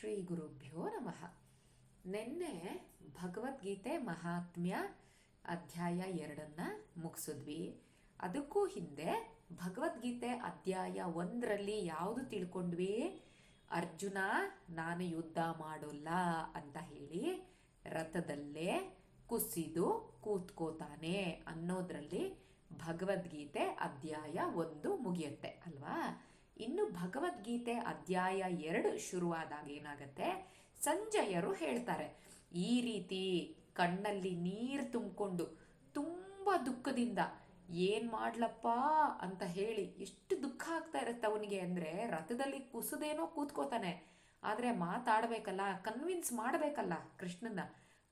ಶ್ರೀ ಗುರುಭ್ಯೋ ನಮಃ. ನಿನ್ನೆ ಭಗವದ್ಗೀತೆ ಮಹಾತ್ಮ್ಯ ಅಧ್ಯಾಯ ಎರಡನ್ನ ಮುಗಿಸಿದ್ವಿ. ಅದಕ್ಕೂ ಹಿಂದೆ ಭಗವದ್ಗೀತೆ ಅಧ್ಯಾಯ ಒಂದರಲ್ಲಿ ಯಾವುದು ತಿಳ್ಕೊಂಡ್ವಿ? ಅರ್ಜುನ, ನಾನು ಯುದ್ಧ ಮಾಡೋಲ್ಲ ಅಂತ ಹೇಳಿ ರಥದಲ್ಲೇ ಕುಸಿದು ಕೂತ್ಕೋತಾನೆ ಅನ್ನೋದ್ರಲ್ಲಿ ಭಗವದ್ಗೀತೆ ಅಧ್ಯಾಯ ಒಂದು ಮುಗಿಯುತ್ತೆ, ಅಲ್ವಾ? ಇನ್ನು ಭಗವದ್ಗೀತೆ ಅಧ್ಯಾಯ ಎರಡು ಶುರುವಾದಾಗ ಏನಾಗತ್ತೆ? ಸಂಜಯರು ಹೇಳ್ತಾರೆ, ಈ ರೀತಿ ಕಣ್ಣಲ್ಲಿ ನೀರು ತುಂಬಿಕೊಂಡು ತುಂಬ ದುಃಖದಿಂದ ಏನ್ ಮಾಡ್ಲಪ್ಪ ಅಂತ ಹೇಳಿ ಎಷ್ಟು ದುಃಖ ಆಗ್ತಾ ಇರುತ್ತೆ ಅವನಿಗೆ ಅಂದ್ರೆ ರಥದಲ್ಲಿ ಕುಸದೇನೋ ಕೂತ್ಕೋತಾನೆ. ಆದ್ರೆ ಮಾತಾಡ್ಬೇಕಲ್ಲ ಕನ್ವಿನ್ಸ್ ಮಾಡ್ಬೇಕಲ್ಲ ಕೃಷ್ಣನ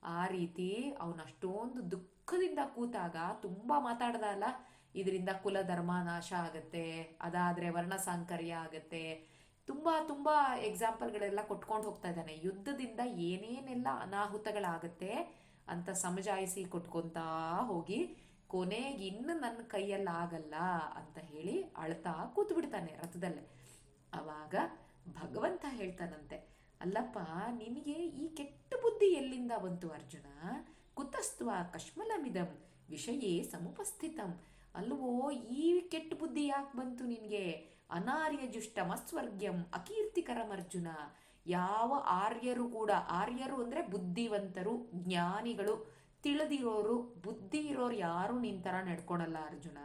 ಆ ರೀತಿ ಅವನು ಅಷ್ಟೊಂದು ದುಃಖದಿಂದ ಕೂತಾಗ ತುಂಬಾ ಮಾತಾಡ್ದ ಅಲ್ಲ ಇದರಿಂದ ಕುಲ ಧರ್ಮ ನಾಶ ಆಗುತ್ತೆ, ಅದಾದರೆ ವರ್ಣ ಸಾಂಕರ್ಯ ಆಗುತ್ತೆ. ತುಂಬ ತುಂಬ ಎಕ್ಸಾಂಪಲ್ಗಳೆಲ್ಲ ಕೊಟ್ಕೊಂಡು ಹೋಗ್ತಾ ಇದ್ದಾನೆ. ಯುದ್ಧದಿಂದ ಏನೇನೆಲ್ಲ ಅನಾಹುತಗಳಾಗತ್ತೆ ಅಂತ ಸಮಜಾಯಿಸಿ ಕೊಟ್ಕೊತಾ ಹೋಗಿ, ಕೊನೆಗೆ ಇನ್ನು ನನ್ನ ಕೈಯಲ್ಲಿ ಆಗಲ್ಲ ಅಂತ ಹೇಳಿ ಅಳ್ತಾ ಕೂತು ಬಿಡ್ತಾನೆ ರಥದಲ್ಲೇ. ಅವಾಗ ಭಗವಂತ ಹೇಳ್ತಾನಂತೆ, ಅಲ್ಲಪ್ಪ, ನಿನಗೆ ಈ ಕೆಟ್ಟ ಬುದ್ಧಿ ಎಲ್ಲಿಂದ ಬಂತು ಅರ್ಜುನ? ಕುತಸ್ತ್ವ ಕಶ್ಮಲಮಿದಂ, ವಿಷಯೇ ಸಮುಪಸ್ಥಿತಂ. ಅಲ್ವೋ ಈ ಕೆಟ್ಟ ಬುದ್ಧಿ ಯಾಕೆ ಬಂತು ನಿನಗೆ? ಅನಾರ್ಯ ಜುಷ್ಟಮ ಸ್ವರ್ಗ್ಯಂ ಅಕೀರ್ತಿಕರಂ ಅರ್ಜುನ ಯಾವ ಆರ್ಯರು ಕೂಡ, ಆರ್ಯರು ಅಂದರೆ ಬುದ್ಧಿವಂತರು, ಜ್ಞಾನಿಗಳು. ತಿಳಿದಿರೋರು, ಬುದ್ಧಿ ಇರೋರು ಯಾರು ನಿನ್ನ ಥರ ನಡ್ಕೊಳಲ್ಲ ಅರ್ಜುನ.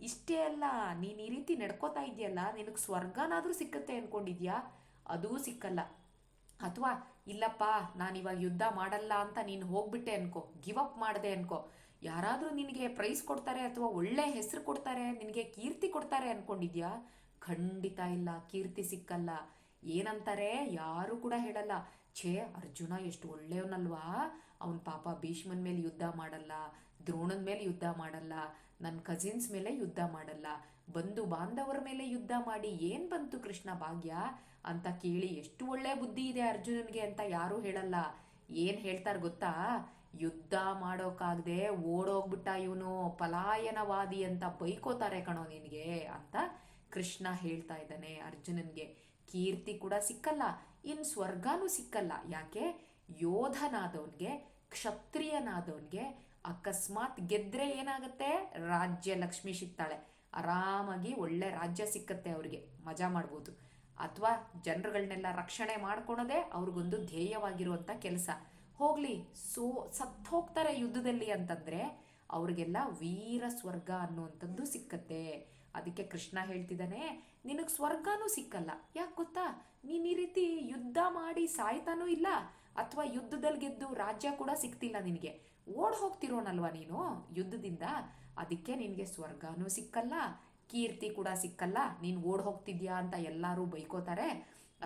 ಇಷ್ಟೇ ಅಲ್ಲ, ನೀನು ಈ ರೀತಿ ನಡ್ಕೋತಾ ಇದೆಯಲ್ಲ ನಿನಗೆ ಸ್ವರ್ಗನಾದರೂ ಸಿಕ್ಕತ್ತೆ ಅಂದ್ಕೊಂಡಿದ್ಯಾ ಅದೂ ಸಿಕ್ಕಲ್ಲ. ಅಥವಾ, ಇಲ್ಲಪ್ಪ ನಾನಿವಾಗ ಯುದ್ಧ ಮಾಡಲ್ಲ ಅಂತ ನೀನು ಹೋಗ್ಬಿಟ್ಟೆ ಅನ್ಕೋ, ಗಿವ್ ಅಪ್ ಮಾಡಿದೆ ಅನ್ಕೋ. ಯಾರಾದರೂ ನಿನಗೆ ಪ್ರೈಸ್ ಕೊಡ್ತಾರೆ ಅಥವಾ ಒಳ್ಳೆ ಹೆಸರು ಕೊಡ್ತಾರೆ, ನಿನಗೆ ಕೀರ್ತಿ ಕೊಡ್ತಾರೆ ಅನ್ಕೊಂಡಿದ್ಯಾ? ಖಂಡಿತ ಇಲ್ಲ, ಕೀರ್ತಿ ಸಿಕ್ಕಲ್ಲ. ಏನಂತಾರೆ? ಯಾರು ಕೂಡ ಹೇಳಲ್ಲ. ಛೇ, ಅರ್ಜುನ ಎಷ್ಟು ಒಳ್ಳೆಯವನಲ್ವಾ? ಅವನ ಪಾಪ ಭೀಷ್ಮನ್ ಮೇಲೆ ಯುದ್ಧ ಮಾಡಲ್ಲ ದ್ರೋಣದ ಮೇಲೆ ಯುದ್ಧ ಮಾಡಲ್ಲ ನನ್ನ ಕಸಿನ್ಸ್ ಮೇಲೆ ಯುದ್ಧ ಮಾಡಲ್ಲ. ಬಂಧು ಬಾಂಧವರ ಮೇಲೆ ಯುದ್ಧ ಮಾಡಿ ಏನ್ ಬಂತು ಕೃಷ್ಣ ಭಾಗ್ಯ? ಅಂತ ಕೇಳಿ ಎಷ್ಟು ಒಳ್ಳೆ ಬುದ್ಧಿ ಇದೆ ಅರ್ಜುನನ್ಗೆ ಅಂತ ಯಾರು ಹೇಳಲ್ಲ. ಏನ್ ಹೇಳ್ತಾರೆ ಗೊತ್ತಾ? ಯುದ್ಧ ಮಾಡೋಕ್ಕಾಗದೆ ಓಡೋಗ್ಬಿಟ್ಟ ಇವನು ಪಲಾಯನವಾದಿ ಅಂತ ಬೈಕೋತಾರೆ ಕಣೋ ನಿನಗೆ ಅಂತ ಕೃಷ್ಣ ಹೇಳ್ತಾ ಇದ್ದಾನೆ ಅರ್ಜುನನ್ಗೆ. ಕೀರ್ತಿ ಕೂಡ ಸಿಕ್ಕಲ್ಲ, ಇನ್ ಸ್ವರ್ಗನೂ ಸಿಕ್ಕಲ್ಲ. ಯಾಕೆ? ಯೋಧನಾದವನ್ಗೆ, ಕ್ಷತ್ರಿಯನಾದವನ್ಗೆ ಅಕಸ್ಮಾತ್ ಗೆದ್ರೆ ಏನಾಗುತ್ತೆ? ರಾಜ್ಯ ಲಕ್ಷ್ಮಿ ಸಿಗ್ತಾಳೆ. ಆರಾಮಾಗಿ ಒಳ್ಳೆ ರಾಜ್ಯ ಸಿಕ್ಕತ್ತೆ ಅವ್ರಿಗೆ. ಮಜಾ ಮಾಡ್ಬೋದು. ಅಥವಾ ಜನರುಗಳನ್ನೆಲ್ಲ ರಕ್ಷಣೆ ಮಾಡ್ಕೊಳೋದೇ ಅವ್ರಿಗೊಂದು ಧ್ಯೇಯವಾಗಿರುವಂಥ ಕೆಲಸ. ಹೋಗ್ಲಿ, ಸೋ, ಸತ್ ಹೋಗ್ತಾರೆ ಯುದ್ಧದಲ್ಲಿ ಅಂತಂದ್ರೆ ಅವ್ರಿಗೆಲ್ಲ ವೀರ ಸ್ವರ್ಗ ಅನ್ನುವಂಥದ್ದು ಸಿಕ್ಕತ್ತೆ. ಅದಕ್ಕೆ ಕೃಷ್ಣ ಹೇಳ್ತಿದ್ದಾನೆ, ನಿನಗೆ ಸ್ವರ್ಗನೂ ಸಿಕ್ಕಲ್ಲ. ಯಾಕೆ ಗೊತ್ತಾ? ನೀನ್ ಈ ರೀತಿ ಯುದ್ಧ ಮಾಡಿ ಸಾಯ್ತಾನೂ ಇಲ್ಲ, ಅಥವಾ ಯುದ್ಧದಲ್ಲಿ ಗೆದ್ದು ರಾಜ್ಯ ಕೂಡ ಸಿಕ್ತಿಲ್ಲ ನಿನಗೆ. ಓಡ್ ಹೋಗ್ತಿರೋನಲ್ವಾ ನೀನು ಯುದ್ಧದಿಂದ? ಅದಕ್ಕೆ ನಿನಗೆ ಸ್ವರ್ಗನೂ ಸಿಕ್ಕಲ್ಲ, ಕೀರ್ತಿ ಕೂಡ ಸಿಕ್ಕಲ್ಲ. ನೀನು ಓಡ್ ಹೋಗ್ತಿದ್ಯಾ ಅಂತ ಎಲ್ಲರೂ ಬೈಕೋತಾರೆ.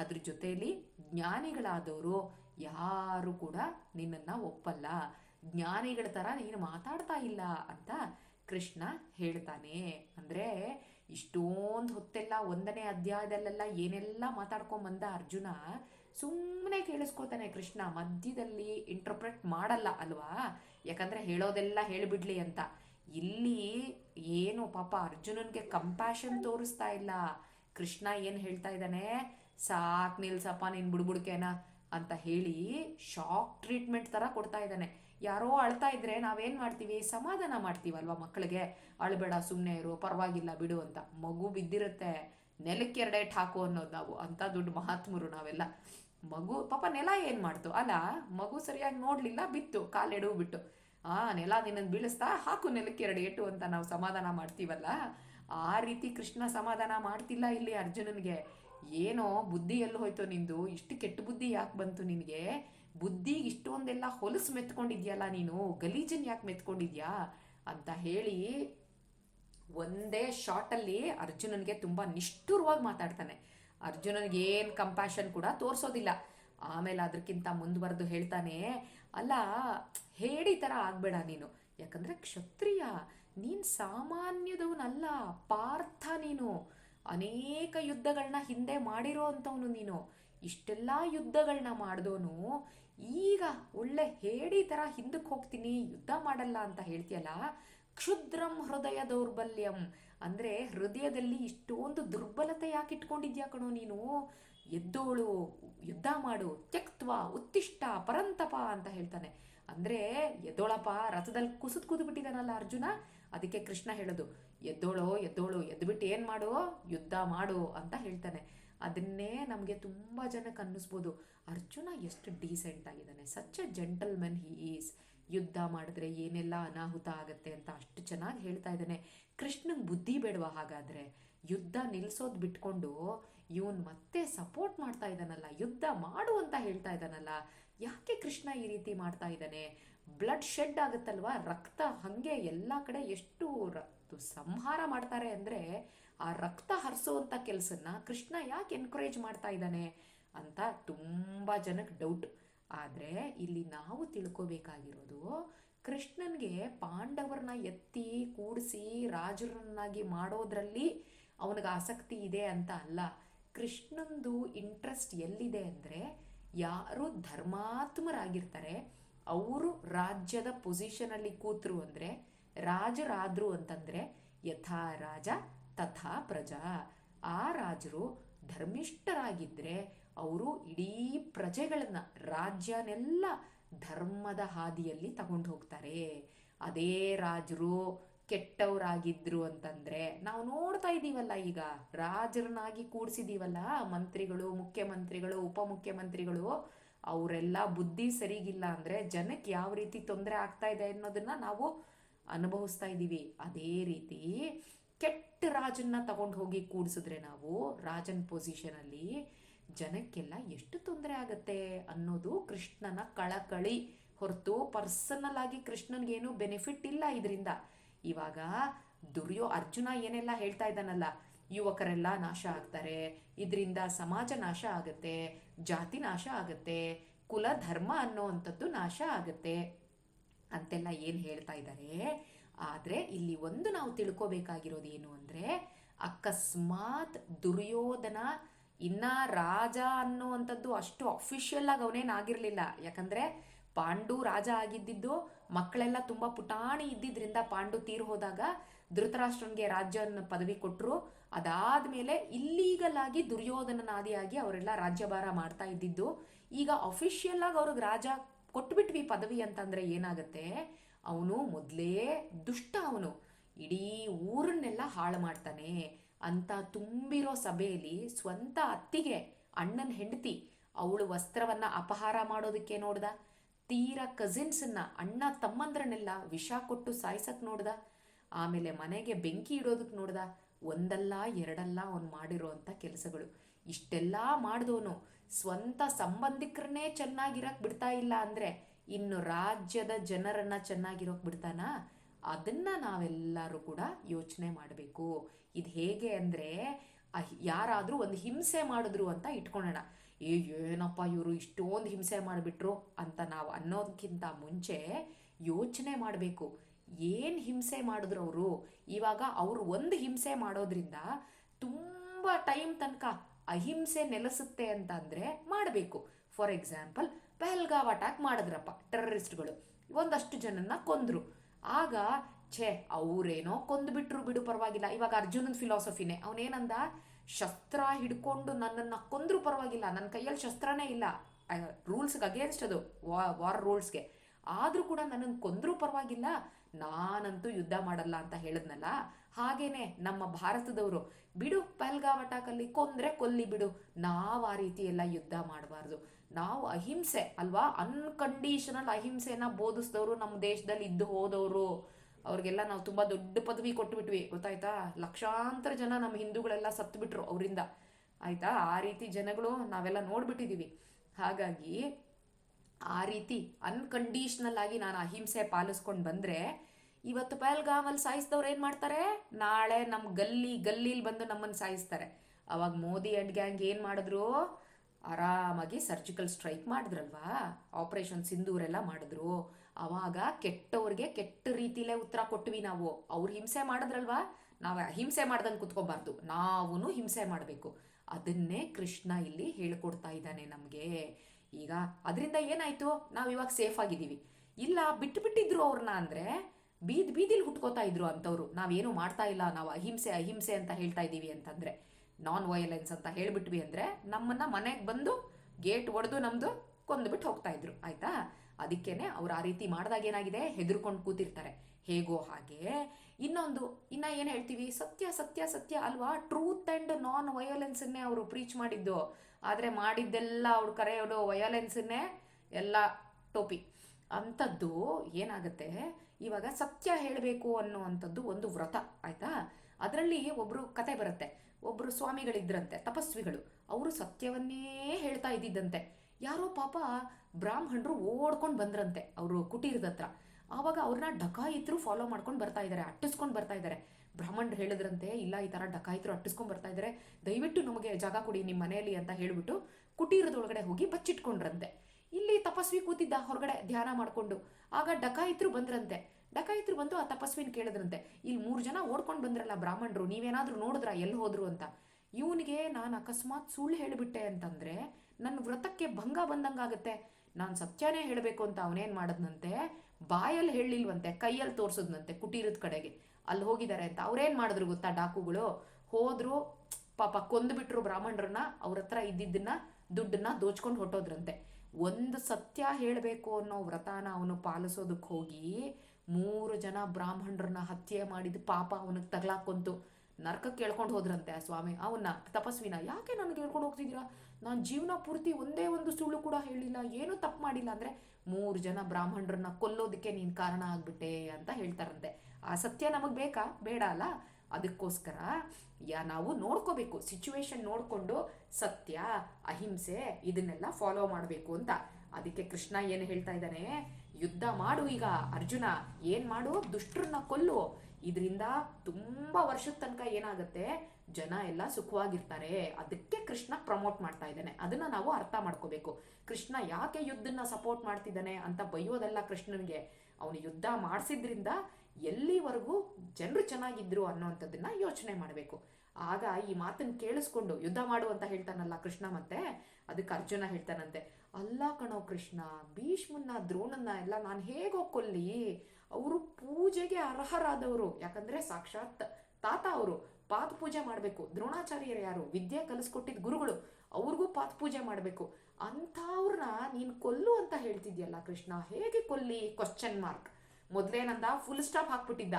ಅದ್ರ ಜೊತೆಯಲ್ಲಿ ಜ್ಞಾನಿಗಳಾದವರು ಯಾರು ಕೂಡ ನಿನ್ನನ್ನ ಒಪ್ಪಲ್ಲ. ಜ್ಞಾನಿಗಳ ತರ ನೀನು ಮಾತಾಡ್ತಾ ಇಲ್ಲ ಅಂತ ಕೃಷ್ಣ ಹೇಳ್ತಾನೆ. ಅಂದ್ರೆ ಇಷ್ಟೊಂದು ಹೊತ್ತೆಲ್ಲ ಒಂದನೇ ಅಧ್ಯಾಯದಲ್ಲೆಲ್ಲ ಏನೆಲ್ಲ ಮಾತಾಡ್ಕೊಂಬಂದ ಅರ್ಜುನ ಸುಮ್ಮನೆ ಕೇಳಿಸ್ಕೋತಾನೆ ಕೃಷ್ಣ, ಮಧ್ಯದಲ್ಲಿ ಇಂಟರ್ಪ್ರೆಟ್ ಮಾಡಲ್ಲ ಅಲ್ವಾ? ಯಾಕಂದ್ರೆ ಹೇಳೋದೆಲ್ಲ ಹೇಳಿಬಿಡ್ಲಿ ಅಂತ. ಇಲ್ಲಿ ಏನು ಪಾಪ ಅರ್ಜುನನ್ಗೆ ಕಂಪ್ಯಾಷನ್ ತೋರಿಸ್ತಾ ಇಲ್ಲ. ಕೃಷ್ಣ ಏನು ಹೇಳ್ತಾ ಇದ್ದಾನೆ? ಸಾಕ್ ನಿಲ್ಸಪ್ಪ ನೀನು ಬುಡ್ಬುಡ್ಕೇನ. ಅಂತ ಹೇಳಿ ಶಾಕ್ ಟ್ರೀಟ್ಮೆಂಟ್ ತರ ಕೊಡ್ತಾ ಇದ್ದಾನೆ. ಯಾರೋ ಅಳ್ತಾ ಇದ್ರೆ ನಾವೇನ್ ಮಾಡ್ತೀವಿ? ಸಮಾಧಾನ ಮಾಡ್ತೀವಲ್ವಾ ಮಕ್ಕಳಿಗೆ? ಅಳ್ಬೇಡ ಸುಮ್ಮನೆ ಇರು, ಪರವಾಗಿಲ್ಲ, ಬಿಡು ಅಂತ. ಮಗು ಬಿದ್ದಿರುತ್ತೆ. ನೆಲಕ್ಕೆ ಎರಡೇಟ್ ಹಾಕು ಅನ್ನೋದು ನಾವು. ಅಂತ ದೊಡ್ಡ ಮಹಾತ್ಮರು ನಾವೆಲ್ಲ. ಮಗು, ಪಾಪ ನೆಲ ಏನ್ ಮಾಡ್ತು? ಅಲ್ಲ, ಮಗು ಸರಿಯಾಗಿ ನೋಡ್ಲಿಲ್ಲ, ಬಿತ್ತು. ಕಾಲೆಡು ಬಿಟ್ಟು. ಆ, ನೆಲ ನಿನ್ನನ್ನು ಬೀಳಿಸ್ತಾ ಹಾಕು ನೆಲಕ್ಕೆ ಎರಡು ಏಟು ಅಂತ ನಾವು ಸಮಾಧಾನ ಮಾಡ್ತೀವಲ್ಲ? ಆ ರೀತಿ ಕೃಷ್ಣ ಸಮಾಧಾನ ಮಾಡ್ತಿಲ್ಲ ಇಲ್ಲಿ ಅರ್ಜುನನ್ಗೆ. ಏನೋ ಬುದ್ಧಿ ಎಲ್ಲಿ ಹೋಯ್ತೋ ನಿಂದು, ಇಷ್ಟು ಕೆಟ್ಟ ಬುದ್ಧಿ ಯಾಕೆ ಬಂತು ನಿನಗೆ? ಬುದ್ಧಿಗೆ ಇಷ್ಟೊಂದೆಲ್ಲ ಹೊಲಸು ಮೆತ್ಕೊಂಡಿದ್ಯಲ್ಲ ನೀನು, ಗಲೀಜನ್ ಯಾಕೆ ಮೆತ್ಕೊಂಡಿದ್ಯಾ? ಅಂತ ಹೇಳಿ ಒಂದೇ ಶಾರ್ಟಲ್ಲಿ ಅರ್ಜುನನಿಗೆ ತುಂಬ ನಿಷ್ಠುರವಾಗಿ ಮಾತಾಡ್ತಾನೆ. ಅರ್ಜುನನಿಗೆ ಏನು ಕಂಪ್ಯಾಷನ್ ಕೂಡ ತೋರಿಸೋದಿಲ್ಲ. ಆಮೇಲೆ ಅದಕ್ಕಿಂತ ಮುಂದುವರೆದು ಹೇಳ್ತಾನೆ, ಅಲ್ಲ, ಹೇಳಿ ತರ ಆಗಬೇಡ ನೀನು. ಯಾಕಂದ್ರೆ ಕ್ಷತ್ರಿಯ, ನೀನು ಸಾಮಾನ್ಯದವನಲ್ಲ, ಪಾರ್ಥ ನೀನು. ಅನೇಕ ಯುದ್ಧಗಳನ್ನ ಹಿಂದೆ ಮಾಡಿರೋ ಅಂತವನು ನೀನು. ಇಷ್ಟೆಲ್ಲ ಯುದ್ಧಗಳನ್ನ ಮಾಡಿದವನು ಈಗ ಒಳ್ಳೆ ಹೇಡಿ ತರ ಹಿಂದಕ್ಕೆ ಹೋಗ್ತೀನಿ, ಯುದ್ಧ ಮಾಡಲ್ಲ ಅಂತ ಹೇಳ್ತೀಯಲ್ಲ? ಕ್ಷುದ್ರಂ ಹೃದಯ ದೌರ್ಬಲ್ಯಂ. ಅಂದ್ರೆ ಹೃದಯದಲ್ಲಿ ಇಷ್ಟೊಂದು ದುರ್ಬಲತೆ ಯಾಕೆ ಇಟ್ಕೊಂಡಿದ್ಯಾ ಕಣೋ ನೀನು? ಎದ್ದೋಳು, ಯುದ್ಧ ಮಾಡು, ತ್ಯಕ್ತ್ವ ಉತ್ತಿಷ್ಟ ಪರಂತಪ ಅಂತ ಹೇಳ್ತಾನೆ. ಅಂದ್ರೆ ಎದ್ದೋಳಪ್ಪ, ರಥದಲ್ಲಿ ಕುಸಿದ್ ಕೂದು ಬಿಟ್ಟಿದಾನಲ್ಲ ಅರ್ಜುನ? ಅದಕ್ಕೆ ಕೃಷ್ಣ ಹೇಳೋದು, ಎದ್ದೋಳು ಎದ್ದೋಳು, ಎದ್ಬಿಟ್ಟು ಏನು ಮಾಡು? ಯುದ್ಧ ಮಾಡು, ಅಂತ ಹೇಳ್ತಾನೆ. ಅದನ್ನೇ ನಮಗೆ ತುಂಬ ಜನಕ್ಕೆ ಅನ್ನಿಸ್ಬೋದು. ಅರ್ಜುನ ಎಷ್ಟು ಡೀಸೆಂಟ್ ಆಗಿದ್ದಾನೆ. Such a gentleman he is ಯುದ್ಧ ಮಾಡಿದ್ರೆ ಏನೆಲ್ಲ ಅನಾಹುತ ಆಗತ್ತೆ ಅಂತ ಅಷ್ಟು ಚೆನ್ನಾಗಿ ಹೇಳ್ತಾ ಇದ್ದಾನೆ. ಕೃಷ್ಣಂಗೆ ಬುದ್ಧಿ ಬೇಡವಾ ಹಾಗಾದ್ರೆ? ಯುದ್ಧ ನಿಲ್ಸೋದು ಬಿಟ್ಕೊಂಡು ಇವನ್ ಮತ್ತೆ ಸಪೋರ್ಟ್ ಮಾಡ್ತಾ ಇದ್ದಾನಲ್ಲ, ಯುದ್ಧ ಮಾಡು ಅಂತ ಹೇಳ್ತಾ ಇದ್ದಾನಲ್ಲ. ಯಾಕೆ ಕೃಷ್ಣ ಈ ರೀತಿ ಮಾಡ್ತಾ ಇದ್ದಾನೆ? ಬ್ಲಡ್ ಶೆಡ್ ಆಗುತ್ತಲ್ವಾ? ರಕ್ತ ಹಾಗೆ ಎಲ್ಲ ಕಡೆ ಎಷ್ಟು ರಕ್ತ ಸಂಹಾರ ಮಾಡ್ತಾರೆ ಅಂದರೆ ಆ ರಕ್ತ ಹರಿಸೋವಂಥ ಕೆಲಸನ್ನ ಕೃಷ್ಣ ಯಾಕೆ ಎನ್ಕರೇಜ್ ಮಾಡ್ತಾ ಇದ್ದಾನೆ ಅಂತ ತುಂಬ ಜನಕ್ಕೆ ಡೌಟ್ ಆದರೆ ಇಲ್ಲಿ ನಾವು ತಿಳ್ಕೋಬೇಕಾಗಿರೋದು ಕೃಷ್ಣನ್ಗೆ ಪಾಂಡವರನ್ನ ಎತ್ತಿ ಕೂಡಿಸಿ ರಾಜರನ್ನಾಗಿ ಮಾಡೋದ್ರಲ್ಲಿ ಅವನಿಗೆ ಆಸಕ್ತಿ ಇದೆ ಅಂತ ಅಲ್ಲ. ಕೃಷ್ಣಂದು ಇಂಟ್ರೆಸ್ಟ್ ಎಲ್ಲಿದೆ ಅಂದರೆ ಯಾರು ಧರ್ಮಾತ್ಮರಾಗಿರ್ತಾರೆ, ಅವರು ರಾಜ್ಯದ ಪೊಸಿಷನಲ್ಲಿ ಕೂತರು ಅಂದರೆ, ರಾಜರಾದ್ರು ಅಂತಂದರೆ, ಯಥಾ ರಾಜ ತಥಾ ಪ್ರಜಾ. ಆ ರಾಜರು ಧರ್ಮಿಷ್ಠರಾಗಿದ್ದರೆ ಅವರು ಇಡೀ ಪ್ರಜೆಗಳನ್ನು, ರಾಜ್ಯನೆಲ್ಲ ಧರ್ಮದ ಹಾದಿಯಲ್ಲಿ ತಗೊಂಡು ಹೋಗ್ತಾರೆ ಅದೇ ರಾಜರು ಕೆಟ್ಟವರಾಗಿದ್ರು ಅಂತಂದ್ರೆ ನಾವು ನೋಡ್ತಾ ಇದ್ದೀವಲ್ಲ ಈಗ, ರಾಜರನ್ನಾಗಿ ಕೂಡಿಸಿದೀವಲ್ಲ ಮಂತ್ರಿಗಳು, ಮುಖ್ಯಮಂತ್ರಿಗಳು, ಉಪಮುಖ್ಯಮಂತ್ರಿಗಳು, ಅವರೆಲ್ಲ ಬುದ್ಧಿ ಸರಿಗಿಲ್ಲ ಅಂದ್ರೆ ಜನಕ್ಕೆ ಯಾವ ರೀತಿ ತೊಂದರೆ ಆಗ್ತಾ ಇದೆ ಅನ್ನೋದನ್ನ ನಾವು ಅನುಭವಿಸ್ತಾ ಇದ್ದೀವಿ. ಅದೇ ರೀತಿ ಕೆಟ್ಟ ರಾಜನ್ನ ತಗೊಂಡು ಹೋಗಿ ಕೂಡಿಸಿದ್ರೆ ನಾವು ರಾಜನ್ ಪೊಸಿಷನಲ್ಲಿ ಜನಕ್ಕೆಲ್ಲ ಎಷ್ಟು ತೊಂದರೆ ಆಗತ್ತೆ ಅನ್ನೋದು ಕೃಷ್ಣನ ಕಳಕಳಿ ಹೊರತು ಪರ್ಸನಲ್ ಆಗಿ ಕೃಷ್ಣನ್ಗೇನು ಬೆನಿಫಿಟ್ ಇಲ್ಲ ಇದರಿಂದ. ಇವಾಗ ದುರ್ಯೋ ಅರ್ಜುನ ಏನೆಲ್ಲ ಹೇಳ್ತಾ ಇದ್ದಾನಲ್ಲ, ಯುವಕರೆಲ್ಲ ನಾಶ ಆಗ್ತಾರೆ, ಇದರಿಂದ ಸಮಾಜ ನಾಶ ಆಗುತ್ತೆ, ಜಾತಿ ನಾಶ ಆಗುತ್ತೆ, ಕುಲ ಧರ್ಮ ಅನ್ನೋವಂಥದ್ದು ನಾಶ ಆಗುತ್ತೆ ಅಂತೆಲ್ಲ ಏನು ಹೇಳ್ತಾ ಇದ್ದಾರೆ ಆದರೆ ಇಲ್ಲಿ ಒಂದು ನಾವು ತಿಳ್ಕೋಬೇಕಾಗಿರೋದು ಏನು ಅಂದರೆ, ಅಕಸ್ಮಾತ್ ದುರ್ಯೋಧನ ಇನ್ನ ರಾಜ ಅನ್ನುವಂಥದ್ದು ಅಷ್ಟು ಅಫಿಷಿಯಲ್ ಆಗಿ ಅವನೇನು ಆಗಿರಲಿಲ್ಲ. ಯಾಕಂದ್ರೆ ಪಾಂಡು ರಾಜ ಆಗಿದ್ದಿದ್ದು ಮಕ್ಕಳೆಲ್ಲ ತುಂಬ ಪುಟಾಣಿ ಇದ್ದಿದ್ರಿಂದ ಪಾಂಡು ತೀರು ಹೋದಾಗ ಧೃತರಾಷ್ಟ್ರನ್ಗೆ ರಾಜ್ಯನ ಪದವಿ ಕೊಟ್ಟರು ಅದಾದ ಮೇಲೆ ಆಗಿ ದುರ್ಯೋಧನನಾದಿಯಾಗಿ ಅವರೆಲ್ಲ ರಾಜ್ಯಭಾರ ಮಾಡ್ತಾ ಇದ್ದಿದ್ದು. ಈಗ ಅಫಿಷಿಯಲ್ ಆಗಿ ಅವ್ರಿಗೆ ರಾಜ ಕೊಟ್ಬಿಟ್ವಿ ಪದವಿ ಅಂತಂದ್ರೆ ಏನಾಗುತ್ತೆ? ಅವನು ಮೊದಲೇ ದುಷ್ಟ ಅವನು. ಇಡೀ ಊರನ್ನೆಲ್ಲ ಹಾಳು ಮಾಡ್ತಾನೆ. ಅಂತ ತುಂಬಿರೋ ಸಭೆಯಲ್ಲಿ ಸ್ವಂತ ಅತ್ತಿಗೆ, ಅಣ್ಣನ ಹೆಂಡತಿ, ಅವಳು ವಸ್ತ್ರವನ್ನ ಅಪಹಾರ ಮಾಡೋದಕ್ಕೆ ನೋಡ್ದ. ತೀರಾ ಕಸಿನ್ಸನ್ನ ಅಣ್ಣ ತಮ್ಮಂದ್ರನ್ನೆಲ್ಲ ವಿಷ ಕೊಟ್ಟು ಸಾಯ್ಸಕ್ ನೋಡ್ದ. ಆಮೇಲೆ ಮನೆಗೆ ಬೆಂಕಿ ಇಡೋದಕ್ಕೆ ನೋಡ್ದ. ಒಂದಲ್ಲ, ಎರಡಲ್ಲ ಅವನು ಮಾಡಿರೋವಂಥ ಕೆಲಸಗಳು. ಇಷ್ಟೆಲ್ಲ ಮಾಡಿದವನು ಸ್ವಂತ ಸಂಬಂಧಿಕರನ್ನೇ ಚೆನ್ನಾಗಿರಕ್ ಬಿಡ್ತಾ ಇಲ್ಲ ಅಂದ್ರೆ ಇನ್ನು ರಾಜ್ಯದ ಜನರನ್ನ ಚೆನ್ನಾಗಿರೋಕ್ ಬಿಡ್ತಾನಾ? ಅದನ್ನ ನಾವೆಲ್ಲರೂ ಕೂಡ ಯೋಚನೆ ಮಾಡಬೇಕು. ಇದು ಹೇಗೆ ಅಂದರೆ ಯಾರಾದರೂ ಯಾರಾದ್ರೂ ಒಂದು ಹಿಂಸೆ ಮಾಡಿದ್ರು ಅಂತ ಇಟ್ಕೊಳ್ಳೋಣ ಏ ಏನಪ್ಪ ಇವರು ಇಷ್ಟೊಂದು ಹಿಂಸೆ ಮಾಡಿಬಿಟ್ರು ಅಂತ ನಾವು ಅನ್ನೋದಕ್ಕಿಂತ ಮುಂಚೆ ಯೋಚನೆ ಮಾಡಬೇಕು. ಏನು ಹಿಂಸೆ ಮಾಡಿದ್ರು ಅವರು? ಇವಾಗ ಅವರು ಒಂದು ಹಿಂಸೆ ಮಾಡೋದ್ರಿಂದ ತುಂಬ ಟೈಮ್ ತನಕ ಅಹಿಂಸೆ ನೆಲೆಸುತ್ತೆ ಅಂತ ಅಂದರೆ ಮಾಡಬೇಕು. ಫಾರ್ ಎಕ್ಸಾಂಪಲ್ ಪೆಹಲ್ಗಾವ್ ಅಟ್ಯಾಕ್ ಮಾಡಿದ್ರಪ್ಪ ಟೆರರಿಸ್ಟ್ಗಳು ಒಂದಷ್ಟು ಜನನ್ನ ಕೊಂದರು. ಆಗ, ಛೇ, ಅವರೇನೋ ಕೊಂದ್ಬಿಟ್ರು ಬಿಡು ಪರವಾಗಿಲ್ಲ. ಇವಾಗ ಅರ್ಜುನನ್ ಫಿಲಾಸಫಿನೇ ಅವನೇನಂದ? ಶಸ್ತ್ರ ಹಿಡ್ಕೊಂಡು ನನ್ನನ್ನು ಕೊಂದರೂ ಪರವಾಗಿಲ್ಲ. ನನ್ನ ಕೈಯಲ್ಲಿ ಶಸ್ತ್ರನೇ ಇಲ್ಲ. ರೂಲ್ಸ್ಗೆ ಅಗೇನ್ಸ್ಟ್ ಅದು. ವಾರ್ ರೂಲ್ಸ್ಗೆ ಆದರೂ ಕೂಡ ನನ್ನನ್ನು ಕೊಂದರೂ ಪರವಾಗಿಲ್ಲ. ನಾನಂತೂ ಯುದ್ಧ ಮಾಡಲ್ಲ ಅಂತ ಹೇಳಿದ್ನಲ್ಲ. ಹಾಗೇನೆ ನಮ್ಮ ಭಾರತದವರು, ಬಿಡು ಪಹಲ್ಗಾವ್ ಅಟಾಕಲ್ಲಿ ಕೊಂದ್ರೆ ಕೊಲ್ಲಿ ಬಿಡು. ನಾವು ಆ ರೀತಿ ಎಲ್ಲ ಯುದ್ಧ ಮಾಡಬಾರ್ದು. ನಾವು ಅಹಿಂಸೆ, ಅಲ್ವಾ? ಅನ್ಕಂಡೀಷನಲ್ ಅಹಿಂಸೆನ ಬೋಧಿಸಿದವರು ನಮ್ಮ ದೇಶದಲ್ಲಿ ಇದ್ದು ಹೋದವರು. ಅವ್ರಿಗೆಲ್ಲ ನಾವು ತುಂಬ ದೊಡ್ಡ ಪದವಿ ಕೊಟ್ಬಿಟ್ವಿ, ಗೊತ್ತಾಯ್ತಾ? ಲಕ್ಷಾಂತರ ಜನ ನಮ್ಮ ಹಿಂದೂಗಳೆಲ್ಲ ಸತ್ತುಬಿಟ್ರು ಅವರಿಂದ. ಆಯ್ತಾ? ಆ ರೀತಿ ಜನಗಳು ನಾವೆಲ್ಲ ನೋಡ್ಬಿಟ್ಟಿದೀವಿ. ಹಾಗಾಗಿ ಆ ರೀತಿ ಅನ್ಕಂಡೀಷನಲ್ ಆಗಿ ನಾನು ಅಹಿಂಸೆ ಪಾಲಿಸ್ಕೊಂಡು ಬಂದರೆ, ಇವತ್ತು ಪಹಲ್ಗಾಮಲ್ಲಿ ಸಾಯಿಸಿದವ್ರು ಏನು ಮಾಡ್ತಾರೆ? ನಾಳೆ ನಮ್ಮ ಗಲ್ಲಿ ಗಲ್ಲಿಲಿ ಬಂದು ನಮ್ಮನ್ನು ಸಾಯಿಸ್ತಾರೆ. ಅವಾಗ ಮೋದಿ ಅಂಡ್ ಗ್ಯಾಂಗ್ ಏನು ಮಾಡಿದ್ರು? ಆರಾಮಾಗಿ ಸರ್ಜಿಕಲ್ ಸ್ಟ್ರೈಕ್ ಮಾಡಿದ್ರಲ್ವಾ? ಆಪರೇಷನ್ ಸಿಂಧೂರೆಲ್ಲ ಮಾಡಿದ್ರು. ಅವಾಗ ಕೆಟ್ಟವ್ರಿಗೆ ಕೆಟ್ಟ ರೀತಿಲೇ ಉತ್ತರ ಕೊಟ್ವಿ ನಾವು. ಅವ್ರು ಹಿಂಸೆ ಮಾಡಿದ್ರಲ್ವಾ? ನಾವು ಹಿಂಸೆ ಮಾಡ್ದಂಗೆ ಕುತ್ಕೋಬಾರ್ದು. ನಾವೂ ಹಿಂಸೆ ಮಾಡಬೇಕು. ಅದನ್ನೇ ಕೃಷ್ಣ ಇಲ್ಲಿ ಹೇಳ್ಕೊಡ್ತಾ ಇದ್ದಾನೆ ನಮಗೆ. ಈಗ ಅದರಿಂದ ಏನಾಯಿತು? ನಾವು ಇವಾಗ ಸೇಫ್ ಆಗಿದ್ದೀವಿ. ಇಲ್ಲ ಬಿಟ್ಟು ಬಿಟ್ಟಿದ್ರು ಅವ್ರನ್ನ ಅಂದರೆ ಬೀದ್ ಬೀದಿಲಿ ಹುಟ್ಕೋತಾ ಇದ್ರು ಅಂಥವ್ರು ನಾವೇನು ಮಾಡ್ತಾ ಇಲ್ಲ, ನಾವು ಅಹಿಂಸೆ ಅಹಿಂಸೆ ಅಂತ ಹೇಳ್ತಾ ಇದ್ದೀವಿ ಅಂತಂದರೆ. ನಾನ್ ವಯಲೆನ್ಸ್ ಅಂತ ಹೇಳಿಬಿಟ್ವಿ ಅಂದರೆ ನಮ್ಮನ್ನು ಮನೆಗೆ ಬಂದು ಗೇಟ್ ಒಡೆದು ನಮ್ಮದು ಕೊಂದುಬಿಟ್ಟು ಹೋಗ್ತಾ ಇದ್ರು. ಆಯ್ತಾ? ಅದಕ್ಕೇನೆ ಅವ್ರು ಆ ರೀತಿ ಮಾಡಿದಾಗ ಏನಾಗಿದೆ? ಹೆದರ್ಕೊಂಡು ಕೂತಿರ್ತಾರೆ. ಹೇಗೋ ಹಾಗೆ. ಇನ್ನೊಂದು, ಇನ್ನ ಏನು ಹೇಳ್ತೀವಿ? ಸತ್ಯ ಸತ್ಯ ಸತ್ಯ ಅಲ್ವಾ? ಟ್ರೂತ್ ಆ್ಯಂಡ್ ನಾನ್ ವಯೋಲೆನ್ಸನ್ನೇ ಅವರು ಪ್ರೀಚ್ ಮಾಡಿದ್ದು. ಆದರೆ ಮಾಡಿದ್ದೆಲ್ಲ ಅವ್ರು ಕರೆಯೋದು ವಯೋಲೆನ್ಸನ್ನೇ ಎಲ್ಲ ಟೋಪಿ. ಅಂಥದ್ದು ಏನಾಗುತ್ತೆ? ಇವಾಗ ಸತ್ಯ ಹೇಳಬೇಕು ಅನ್ನುವಂಥದ್ದು ಒಂದು ವ್ರತ, ಆಯ್ತಾ? ಅದರಲ್ಲಿ ಒಬ್ಬರು ಕತೆ ಬರುತ್ತೆ. ಒಬ್ಬರು ಸ್ವಾಮಿಗಳಿದ್ರಂತೆ, ತಪಸ್ವಿಗಳು. ಅವರು ಸತ್ಯವನ್ನೇ ಹೇಳ್ತಾ ಇದ್ದಿದ್ದಂತೆ. ಯಾರೋ ಪಾಪ ಬ್ರಾಹ್ಮಣರು ಓಡ್ಕೊಂಡು ಬಂದ್ರಂತೆ ಅವರು ಕುಟೀರದ ಹತ್ರ. ಆವಾಗ ಅವ್ರನ್ನ ಡಕಾಯಿತರು ಫಾಲೋ ಮಾಡ್ಕೊಂಡು ಬರ್ತಾ ಇದ್ದಾರೆ ಅಟ್ಟಿಸ್ಕೊಂಡು ಬರ್ತಾ ಇದ್ದಾರೆ ಬ್ರಾಹ್ಮಣರು ಹೇಳಿದ್ರಂತೆ, ಇಲ್ಲ ಈ ಥರ ಡಕಾಯಿತರು ಅಟ್ಟಿಸ್ಕೊಂಡು ಬರ್ತಾ ಇದ್ದಾರೆ ದಯವಿಟ್ಟು ನಮಗೆ ಜಾಗ ಕೊಡಿ ನಿಮ್ಮ ಮನೆಯಲ್ಲಿ ಅಂತ ಹೇಳಿಬಿಟ್ಟು ಕುಟೀರದೊಳಗಡೆ ಹೋಗಿ ಬಚ್ಚಿಟ್ಕೊಂಡ್ರಂತೆ. ಇಲ್ಲಿ ತಪಸ್ವಿ ಕೂತಿದ್ದ ಹೊರಗಡೆ ಧ್ಯಾನ ಮಾಡಿಕೊಂಡು, ಆಗ ಡಕಾಯಿತರು ಬಂದ್ರಂತೆ. ಡಕಾಯಿತರು ಬಂದು ಆ ತಪಸ್ವಿನ ಕೇಳಿದ್ರಂತೆ ಇಲ್ಲಿ ಮೂರು ಜನ ಓಡ್ಕೊಂಡು ಬಂದ್ರಲ್ಲ ಬ್ರಾಹ್ಮಣರು, ನೀವೇನಾದ್ರೂ ನೋಡಿದ್ರ ಎಲ್ಲಿ ಹೋದ್ರು ಅಂತ. ಇವನಿಗೆ ನಾನು ಅಕಸ್ಮಾತ್ ಸುಳ್ಳು ಹೇಳಿಬಿಟ್ಟೆ ಅಂತಂದ್ರೆ ನನ್ನ ವ್ರತಕ್ಕೆ ಭಂಗ ಬಂದಂಗಾಗತ್ತೆ. ನಾನು ಸತ್ಯನೇ ಹೇಳಬೇಕು ಅಂತ ಅವನೇನು ಮಾಡದ್ನಂತೆ? ಬಾಯಲ್ಲಿ ಹೇಳಿಲ್ವಂತೆ ಕೈಯಲ್ಲಿ ತೋರಿಸಿದ್ನಂತೆ ಕುಟೀರದ ಕಡೆಗೆ. ಅಲ್ಲಿ ಹೋಗಿದ್ದಾರೆ ಅಂತ ಅವ್ರೇನು ಮಾಡಿದ್ರು ಗೊತ್ತಾ ಡಾಕುಗಳು? ಹೋದ್ರು, ಪಾಪ ಕೊಂದ್ಬಿಟ್ರು ಬ್ರಾಹ್ಮಣರನ್ನ, ಅವ್ರ ಹತ್ರ ಇದ್ದಿದ್ದನ್ನ, ದುಡ್ಡನ್ನ ದೋಚ್ಕೊಂಡು ಹೊಟ್ಟೋದ್ರಂತೆ ಒಂದು ಸತ್ಯ ಹೇಳಬೇಕು ಅನ್ನೋ ವ್ರತನ ಅವನು ಪಾಲಿಸೋದಕ್ಕೆ ಹೋಗಿ ಮೂರು ಜನ ಬ್ರಾಹ್ಮಣರನ್ನ ಹತ್ಯೆ ಮಾಡಿದ ಪಾಪ ಅವನಿಗೆ ತಗ್ಲಾಕೊಂತು ನರ್ಕಕ್ಕೆ ಕೇಳ್ಕೊಂಡು ಹೋದ್ರಂತೆ ಆ ಸ್ವಾಮಿ. ಅವನ್ನ, ತಪಸ್ವಿನ, ಯಾಕೆ ನನಗೆ ಹೇಳ್ಕೊಂಡು ಹೋಗ್ತಿದ್ದೀರಾ? ನಾನು ಜೀವನ ಪೂರ್ತಿ ಒಂದೇ ಒಂದು ಸುಳ್ಳು ಕೂಡ ಹೇಳಿಲ್ಲ. ಏನೂ ತಪ್ಪು ಮಾಡಿಲ್ಲ ಅಂದರೆ ಮೂರು ಜನ ಬ್ರಾಹ್ಮಣರನ್ನ ಕೊಲ್ಲೋದಕ್ಕೆ ನೀನು ಕಾರಣ ಆಗ್ಬಿಟ್ಟೆ ಅಂತ ಹೇಳ್ತಾರಂತೆ. ಆ ಸತ್ಯ ನಮಗೆ ಬೇಕಾ? ಬೇಡ ಅಲ್ಲ? ಅದಕ್ಕೋಸ್ಕರ ಯಾ, ನಾವು ನೋಡ್ಕೋಬೇಕು. ಸಿಚುವೇಶನ್ ನೋಡಿಕೊಂಡು ಸತ್ಯ, ಅಹಿಂಸೆ ಇದನ್ನೆಲ್ಲ ಫಾಲೋ ಮಾಡಬೇಕು ಅಂತ. ಅದಕ್ಕೆ ಕೃಷ್ಣ ಏನು ಹೇಳ್ತಾ ಇದ್ದಾನೆ? ಯುದ್ಧ ಮಾಡು ಈಗ ಅರ್ಜುನ. ಏನು ಮಾಡು? ದುಷ್ಟರನ್ನ ಕೊಲ್ಲು. ಇದರಿಂದ ತುಂಬ ವರ್ಷದ ತನಕ ಏನಾಗುತ್ತೆ, ಜನ ಎಲ್ಲ ಸುಖವಾಗಿರ್ತಾರೆ. ಅದಕ್ಕೆ ಕೃಷ್ಣ ಪ್ರಮೋಟ್ ಮಾಡ್ತಾ ಇದ್ದಾನೆ. ಅದನ್ನ ನಾವು ಅರ್ಥ ಮಾಡ್ಕೋಬೇಕು. ಕೃಷ್ಣ ಯಾಕೆ ಯುದ್ಧನ ಸಪೋರ್ಟ್ ಮಾಡ್ತಿದ್ದಾನೆ ಅಂತ ಬೈಯೋದಲ್ಲ ಕೃಷ್ಣನಿಗೆ. ಅವನು ಯುದ್ಧ ಮಾಡಿಸಿದ್ರಿಂದ ಎಲ್ಲಿವರೆಗೂ ಜನರು ಚೆನ್ನಾಗಿದ್ರು ಅನ್ನೋವಂಥದ್ದನ್ನ ಯೋಚನೆ ಮಾಡಬೇಕು. ಆಗ ಈ ಮಾತನ್ನು ಕೇಳಿಸ್ಕೊಂಡು ಯುದ್ಧ ಮಾಡು ಅಂತ ಹೇಳ್ತಾನಲ್ಲ ಕೃಷ್ಣ ಮತ್ತೆ, ಅದಕ್ಕೆ ಅರ್ಜುನ ಹೇಳ್ತಾನಂತೆ, ಅಲ್ಲ ಕಣೋ ಕೃಷ್ಣ, ಭೀಷ್ಮನ್ನ ದ್ರೋಣನ್ನ ಎಲ್ಲ ನಾನು ಹೇಗೋ ಕೊಲ್ಲಿ ಅವರು ಪೂಜೆಗೆ ಅರ್ಹರಾದವರು. ಯಾಕಂದ್ರೆ ಸಾಕ್ಷಾತ್ ತಾತ ಅವರು ಪಾತ್ ಪೂಜೆ ಮಾಡಬೇಕು. ದ್ರೋಣಾಚಾರ್ಯರು ಯಾರು? ವಿದ್ಯೆ ಕಲಿಸ್ಕೊಟ್ಟಿದ್ ಗುರುಗಳು. ಅವ್ರಿಗೂ ಪಾತ್ ಪೂಜೆ ಮಾಡಬೇಕು. ಅಂಥವ್ರನ್ನ ನೀನು ಕೊಲ್ಲು ಅಂತ ಹೇಳ್ತಿದ್ಯಲ್ಲ ಕೃಷ್ಣ, ಹೇಗೆ ಕೊಲ್ಲಿ? ಕ್ವಶನ್ ಮಾರ್ಕ್ ಮೊದಲೇನಂದ ಫುಲ್ ಸ್ಟಾಪ್ ಹಾಕ್ಬಿಟ್ಟಿದ್ದ.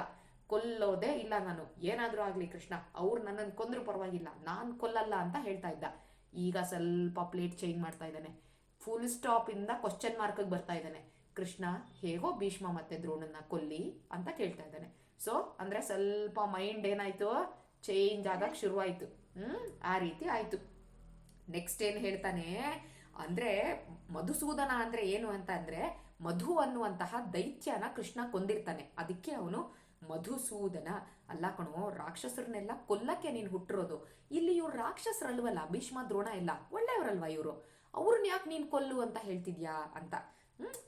ಕೊಲ್ಲೋದೇ ಇಲ್ಲ ನಾನು. ಏನಾದರೂ ಆಗಲಿ ಕೃಷ್ಣ, ಅವ್ರು ನನ್ನನ್ನು ಕೊಂದ್ರು ಪರವಾಗಿಲ್ಲ. ನಾನು ಕೊಲ್ಲಲ್ಲ ಅಂತ ಹೇಳ್ತಾ ಇದ್ದ. ಈಗ ಸ್ವಲ್ಪ ಪ್ಲೇಟ್ ಚೇಂಜ್ ಮಾಡ್ತಾ ಇದ್ದಾನೆ. ಫುಲ್ ಸ್ಟಾಪಿಂದ ಕ್ವಶನ್ ಮಾರ್ಕ್ ಬರ್ತಾ ಇದ್ದಾನೆ. ಕೃಷ್ಣ ಹೇಗೋ ಭೀಷ್ಮ ಮತ್ತೆ ದ್ರೋಣನ ಕೊಲ್ಲಿ ಅಂತ ಕೇಳ್ತಾ ಇದ್ದಾನೆ. ಸೊ ಅಂದ್ರೆ ಸ್ವಲ್ಪ ಮೈಂಡ್ ಏನಾಯ್ತು? ಚೇಂಜ್ ಆಗಕ್ಕೆ ಶುರುವಾಯಿತು. ಹ್ಮ್, ಆ ರೀತಿ ಆಯ್ತು. ನೆಕ್ಸ್ಟ್ ಏನು ಹೇಳ್ತಾನೆ? ಅಂದ್ರೆ ಮಧುಸೂದನ ಅಂದ್ರೆ ಏನು ಅಂತ ಅಂದ್ರೆ ಮಧು ಅನ್ನುವಂತಹ ದೈತ್ಯನ ಕೃಷ್ಣ ಕೊಂದಿರ್ತಾನೆ. ಅದಕ್ಕೆ ಅವನು ಮಧುಸೂದನ. ಅಲ್ಲ ಕಣೋ, ರಾಕ್ಷಸರನ್ನೆಲ್ಲ ಕೊಲ್ಲಕ್ಕೆ ನೀನು ಹುಟ್ಟಿರೋದು. ಇಲ್ಲಿ ಇವ್ರು ರಾಕ್ಷಸರಲ್ವಲ್ಲ, ಭೀಷ್ಮ, ದ್ರೋಣ ಎಲ್ಲ ಒಳ್ಳೆಯವರಲ್ವಾ ಇವರು? ಅವ್ರನ್ನ ಯಾಕೆ ನೀನು ಕೊಲ್ಲು ಅಂತ ಹೇಳ್ತಿದ್ಯಾ ಅಂತ.